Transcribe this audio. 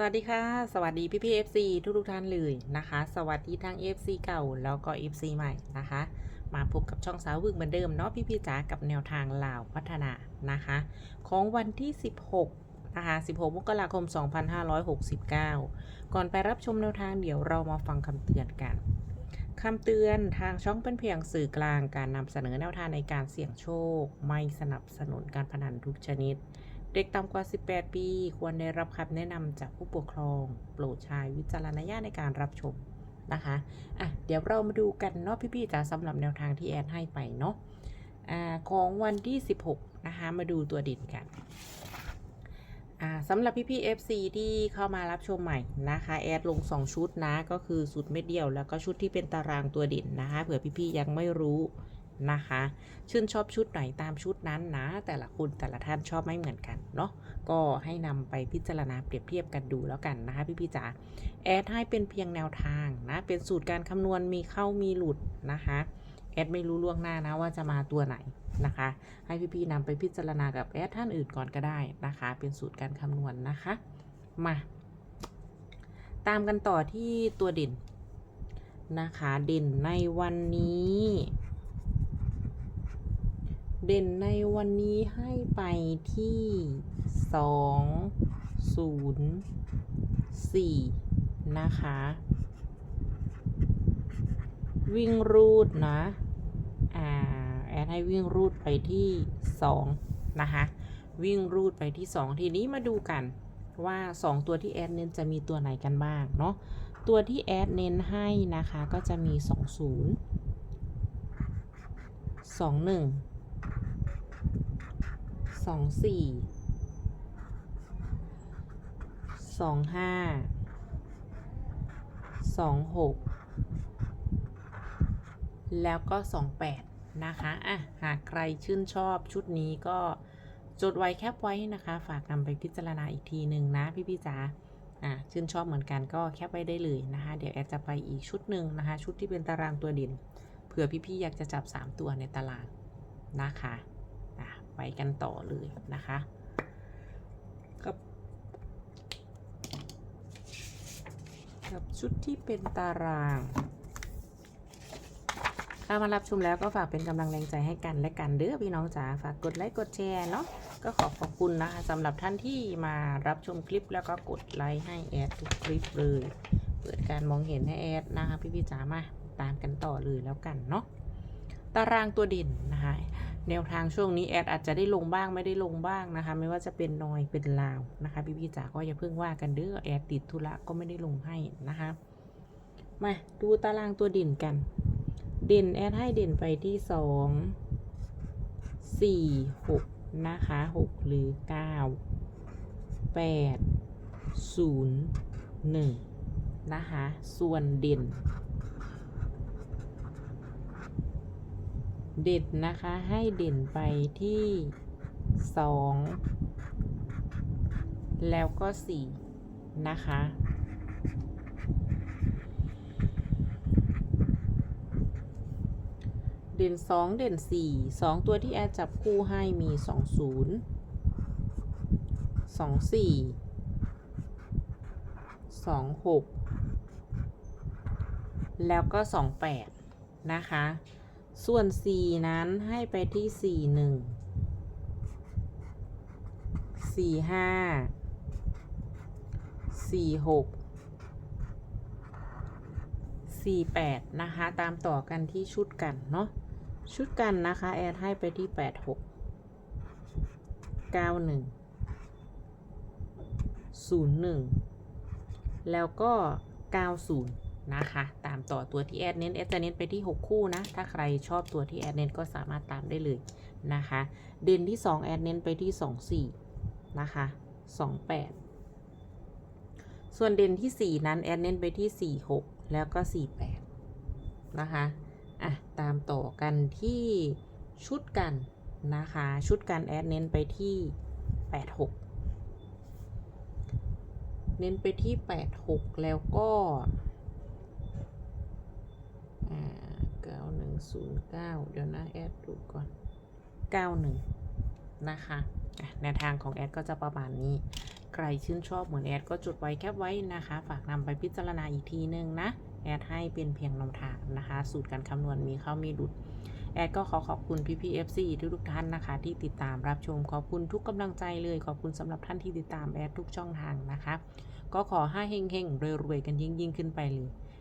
สวัสดีค่ะ สวัสดีพี่พี่เอฟซีทุกทุกท่านเลยนะคะ สวัสดีทั้ง FC เก่าแล้วก็ FC ใหม่นะคะ มาพบกับช่องสาววึกเหมือนเดิมเนาะพี่พี่จ๋ากับแนวทางลาวพัฒนานะคะ ของวันที่ 16นะคะ16 มกราคม 2569 ก่อนไปรับชมแนวทางเดี๋ยวเรามาฟังคำเตือนกันคำเตือนทางช่องเป็นเพียงสื่อกลางการนำเสนอแนวทางในการเสี่ยงโชค ไม่สนับสนุนการพนันทุกชนิด เด็กต่ำกว่า 18 ปี ควรได้รับคำแนะนำจากผู้ปกครอง โปรดใช้วิจารณญาณในการรับชมนะคะ อะ เดี๋ยวเรามาดูกันเนาะพี่ๆจ๋าสำหรับแนวทางที่แอดให้ไปเนาะ อ่า ของวันที่ 16 นะคะ มาดูตัวด่นกัน อ่าสำหรับพี่ๆ FC ที่เข้ามารับชมใหม่นะคะ แอดลง 2 ชุดนะ ก็คือสูตรเม็ดเดียว แล้วก็ชุดที่เป็นตารางตัวเด่นนะคะ เผื่อพี่ๆ ยังไม่รู้ นะคะ ชื่นชอบชุดไหนตามชุดนั้นนะ แต่ละคนแต่ละท่านชอบไม่เหมือนกันเนาะก็ให้นำไปพิจารณาเปรียบเทียบกันดูแล้วกันนะคะพี่พี่จ๋าแอดให้เป็นเพียงแนวทางนะเป็นสูตรการคำนวณมีเข้ามีหลุดนะคะแอดไม่รู้ล่วงหน้านะว่าจะมาตัวไหนนะคะ ให้พี่พี่นำไปพิจารณากับแอดท่านอื่นก่อนก็ได้นะคะ เป็นสูตรการคำนวณนะคะมาตามกันต่อที่ตัวเด่นนะคะ เด่นในวันนี้ เด่นในวันนี้ให้ไปที่สองศูนย์สี่นะคะ วิ่งรูดนะ อ่า แอดให้วิ่งรูดไปที่สองนะคะ วิ่งรูดไปที่สองทีนี้มาดูกันว่าสองตัวที่แอดเน้นจะมีตัวไหนกันบ้างเนาะ ตัวที่แอดเน้นให้นะคะก็จะมีสองศูนย์สองหนึ่ง สองสี่สองห้าสองหกแล้วก็สองแปดนะคะอะหากใครชื่นชอบชุดนี้ก็จดไว้แคปไว้นะคะ ฝากนำไปพิจารณาอีกทีหนึ่งนะพี่พี่จ๋าอะชื่นชอบเหมือนกันก็แคปไว้ได้เลยนะคะ เดี๋ยวแอดจะไปอีกชุดหนึ่งนะคะ ชุดที่เป็นตารางตัวด่นเผื่อพี่ๆอยากจะจับ 3 ตัวในตารางนะคะ ไปกันต่อเลยนะคะกับกับชุดที่เป็นตารางถ้ามารับชมแล้วก็ฝากเป็นกำลังแรงใจให้กันและกันเด้อพี่น้องจ๋าฝากกดไลค์กดแชร์เนาะก็ขอขอบคุณนะคะสำหรับท่านที่มารับชมคลิปแล้วก็กดไลค์ให้แอดทุกคลิปเลย เปิดการมองเห็นให้แอดนะคะ พี่พี่จ๋ามาตามกันต่อเลยแล้วกันเนาะตารางตัวเด่นนะคะ แนวทางช่วงนี้แอดอาจจะได้ลงบ้างไม่ได้ลงบ้างนะคะ ไม่ว่าจะเป็นนอยเป็นลาวนะคะพี่พี่ๆจ๋าก็อย่าเพิ่งว่ากันเด้อแอดติดธุระก็ไม่ได้ลงให้นะคะมาดูตารางตัวเด่นกัน เด่นแอดให้เด่นไปที่สองสี่หกนะคะหกหรือเก้าแปดศูนย์หนึ่งนะคะ ส่วนเด่น เด่นนะคะให้เด่นไปที่สองแล้วก็สี่นะคะเด่นสองเด่นสี่สองตัวที่แอดจับคู่ให้มีสองศูนย์สองสี่สองหกแล้วก็สองแปดนะคะ ส่วน 4 นั้นให้ไปที่ 4 1 4 5 4 6 4 8 นะคะ ตามต่อกันที่ชุดกัน เนาะชุดกันนะคะ แอดให้ไปที่ 8 6 9 1 0 1 แล้วก็ 90 นะคะ ตามต่อตัวที่แอดเน้นแอดจะเน้นไปที่ 6 คู่นะ ถ้าใครชอบตัวที่แอดเน้นก็สามารถตามได้เลยนะคะ เด่นที่ 2 แอดเน้นไปที่ 24 นะคะ 28 ส่วนเด่นที่ 4 นั้นแอดเน้นไปที่ 46 แล้วก็ 48 นะคะ อะ ตามต่อกันที่ชุดกันนะคะ ชุดกันแอดเน้นไปที่ 86เน้นไปที่ 86 แล้วก็ เก้าหนึ่งศูนย์เก้าเดี๋ยวนะ แอดดูก่อนเก้าหนึ่งนะคะแนวทางของแอดก็จะประมาณนี้ ใครชื่นชอบเหมือนแอดก็จุดไว้แคปไว้นะคะ ฝากนำไปพิจารณาอีกทีนึงนะ แอดให้เป็นเพียงนวทางนะคะ สูตรการคำนวณมีเข้ามีดุดแอดก็ขอขอบคุณพี่พีเอฟซีทุกท่านนะคะ ที่ติดตามรับชมขอบคุณทุกกำลังใจเลยขอบคุณสำหรับท่านที่ติดตามแอดทุกช่องทางนะคะ ก็ขอให้เฮงๆรวยๆกันยิ่งๆ ขึ้นไปเลย